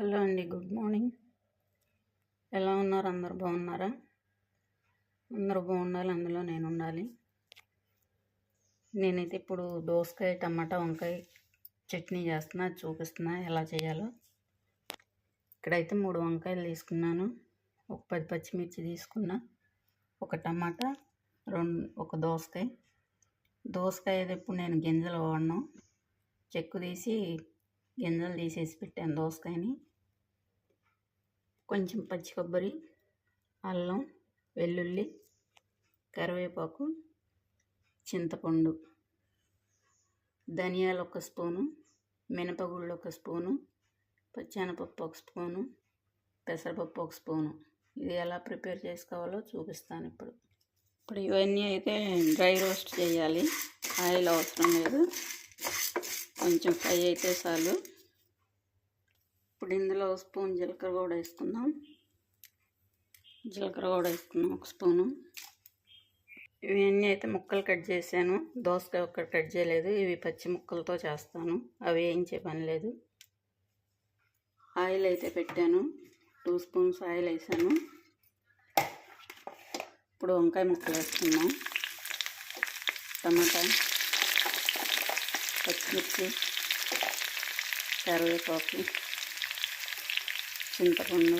Hello అండి good morning ఎలా ఉన్నారు అందరు బాగున్నారా అందరూ బాగుండాలి అందులో నేను ఉండాలి నేనైతే ఇప్పుడు దోసకాయ టమాటా వంకాయ చట్నీ చేస్తున్నా చూపిస్తున్నా ఎలా చేయాలో ఇక్కడైతే మూడు వంకాయలు తీసుకున్నాను ఒక పది పచ్చిమిర్చి తీసుకున్నా ఒక టమాటా రెండు ఒక దోసకాయ దోసకాయ ఇప్పుడు నేను గింజలు వాడను చెక్కు తీసి గింజలు తీసేసి పెట్టాను దోసకాయని కొంచెం పచ్చి కొబ్బరి అల్లం వెల్లుల్లి కరివేపాకు చింతపండు ధనియాలు ఒక స్పూను మినపగుళ్ళు ఒక స్పూను పచ్చెనపప్పు ఒక స్పూను పెసరపప్పు ఒక స్పూను ఇది ఎలా ప్రిపేర్ చేసుకోవాలో చూపిస్తాను ఇప్పుడు ఇప్పుడు ఇవన్నీ అయితే డ్రై రోస్ట్ చేయాలి ఆయిల్ అవసరం లేదు కొంచెం ఫ్రై అయితే చాలు ఇప్పుడు ఇందులో స్పూన్ జీలకర్ర కూడా వేసుకుందాం జీలకర్ర కూడా వేసుకుందాం ఒక స్పూను ఇవన్నీ అయితే ముక్కలు కట్ చేశాను దోసకాయ ఒక్కటి కట్ చేయలేదు ఇవి పచ్చి ముక్కలతో చేస్తాను అవి వేయించే పని లేదు ఆయిల్ అయితే పెట్టాను టూ స్పూన్స్ ఆయిల్ వేసాను ఇప్పుడు వంకాయ ముక్కలు వేస్తున్నాం టమాటా పచ్చిమిర్చి కరివేపాకు చింతపండు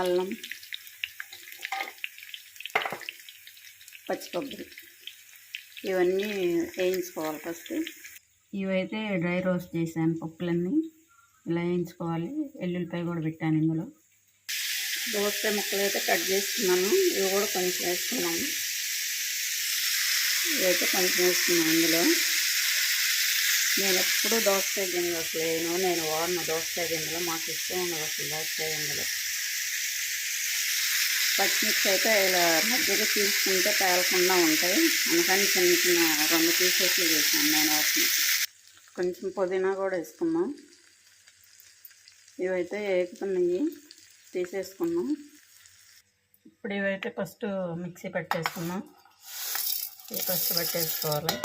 అల్లం పచ్చి కొబ్బరి ఇవన్నీ వేయించుకోవాలి ఫస్ట్ ఇవైతే డ్రై రోస్ట్ చేశాను పప్పులన్నీ ఇలా వేయించుకోవాలి ఎల్లుల్లిపాయ కూడా పెట్టాను ఇందులో దోసకాయ ముక్కలు అయితే కట్ చేసుకున్నాను ఇవి కూడా కొంచెం వేస్తున్నాను ఇవైతే కొంచెం వేస్తున్నాను ఇందులో నేను ఎప్పుడూ దోసకాయ గింజలు అసలు నేను వాడిన దోసకాయ గింజలు మాకు ఇష్టం ఉండదు అసలు దోసకాయ గింజలు పచ్చిమిర్చి అయితే ఇలా మధ్యలో తీసుకుంటే తేలకుండా ఉంటాయి అందుకని చిన్న చిన్న రెండు పీసెస్ చేసాను నేను వాటిని కొంచెం పుదీనా కూడా వేసుకున్నాం ఇవైతే ఏగుతున్నాయి తీసేసుకున్నాం ఇప్పుడు ఇవైతే ఫస్ట్ మిక్సీ పెట్టేసుకున్నాం ఇవి ఫస్ట్ పెట్టేసుకోవాలి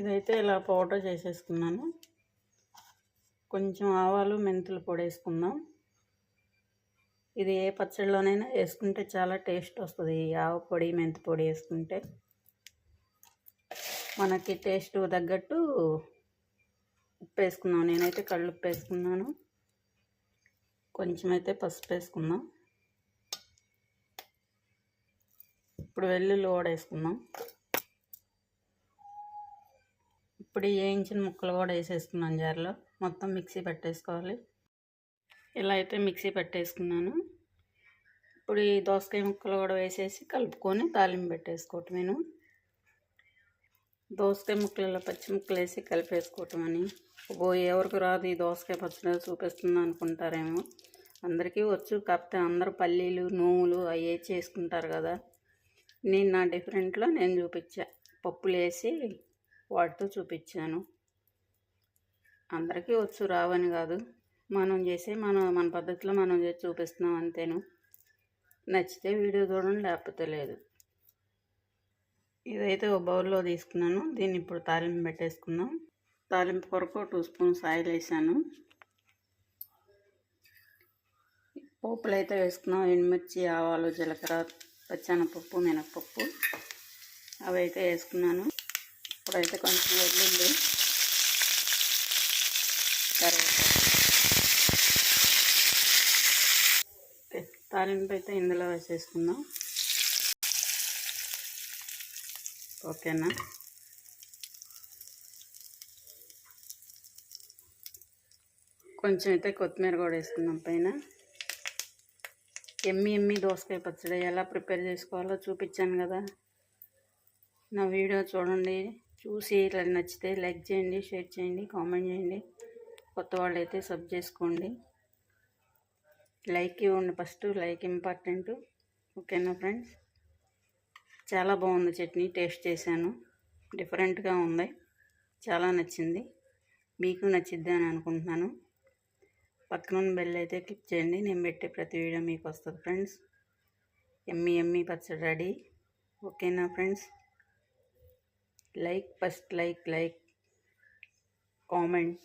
ఇదైతే ఇలా పౌడర్ చేసేసుకున్నాను కొంచెం ఆవాలు మెంతులు పొడి వేసుకుందాం ఇది ఏ పచ్చడిలోనైనా వేసుకుంటే చాలా టేస్ట్ వస్తుంది ఆవ పొడి మెంతి పొడి వేసుకుంటే మనకి టేస్ట్ తగ్గట్టు ఉప్పు వేసుకుందాం నేనైతే కళ్ళు ఉప్పు వేసుకున్నాను కొంచెం అయితే పసుపు వేసుకుందాం ఇప్పుడు వెల్లుల్లి కూడా వేసుకుందాం ఇప్పుడు వేయించిన ముక్కలు కూడా వేసేసుకున్నాను జార్లో మొత్తం మిక్సీ పెట్టేసుకోవాలి ఇలా అయితే మిక్సీ పెట్టేసుకున్నాను ఇప్పుడు ఈ దోసకాయ ముక్కలు కూడా వేసేసి కలుపుకొని తాలింపు పెట్టేసుకోవటం నేను దోసకాయ ముక్కలలో పచ్చి ముక్కలు వేసి కలిపేసుకోవటం అని ఓ ఎవరికి రాదు ఈ దోసకాయ పచ్చడి చూపిస్తుంది అనుకుంటారేమో అందరికీ వచ్చు కాకపోతే అందరూ పల్లీలు నువ్వులు అవి చేసుకుంటారు కదా నేను నా డిఫరెంట్లో నేను చూపించా పప్పులు వేసి వాటితో చూపించాను అందరికీ వచ్చు రావని కాదు మనం చేసే మనం మన పద్ధతిలో మనం చేసి చూపిస్తున్నాం అంతేను నచ్చితే వీడియో చూడండి లేకపోతే లేదు ఇదైతే ఒక బౌల్లో తీసుకున్నాను దీన్ని ఇప్పుడు తాలింపు పెట్టేసుకుందాం తాలింపు కొరకు టూ స్పూన్స్ ఆయిల్ వేసాను పోపులు అయితే వేసుకున్నాం ఎండుమిర్చి ఆవాలు జీలకర్ర పచ్చనపప్పు మినపప్పు అవి అయితే వేసుకున్నాను ఇప్పుడైతే కొంచెం వెళ్ళింది కరివేపాకు తారింపు అయితే ఇందులో వేసేసుకుందాం ఓకేనా కొంచెం అయితే కొత్తిమీర కూడా వేసుకుందాం పైన ఎమ్మి ఎమ్మి దోసకాయ పచ్చడి ఎలా ప్రిపేర్ చేసుకోవాలో చూపించాను కదా నా వీడియో చూడండి చూసి ఇట్లా నచ్చితే లైక్ చేయండి షేర్ చేయండి కామెంట్ చేయండి కొత్త వాళ్ళు అయితే సబ్ చేసుకోండి లైక్ ఇవ్వండి ఫస్ట్ లైక్ ఇంపార్టెంట్ ఓకేనా ఫ్రెండ్స్ చాలా బాగుంది చట్నీ టేస్ట్ చేశాను డిఫరెంట్గా ఉంది చాలా నచ్చింది మీకు నచ్చిద్ది అని అనుకుంటున్నాను పక్కన బెల్ అయితే క్లిక్ చేయండి నేను పెట్టే ప్రతి వీడియో మీకు వస్తుంది ఫ్రెండ్స్ ఎమ్మి ఎమ్మి పచ్చడి రెడీ ఓకేనా friends First comment.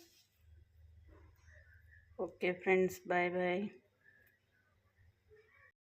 Okay friends, bye bye.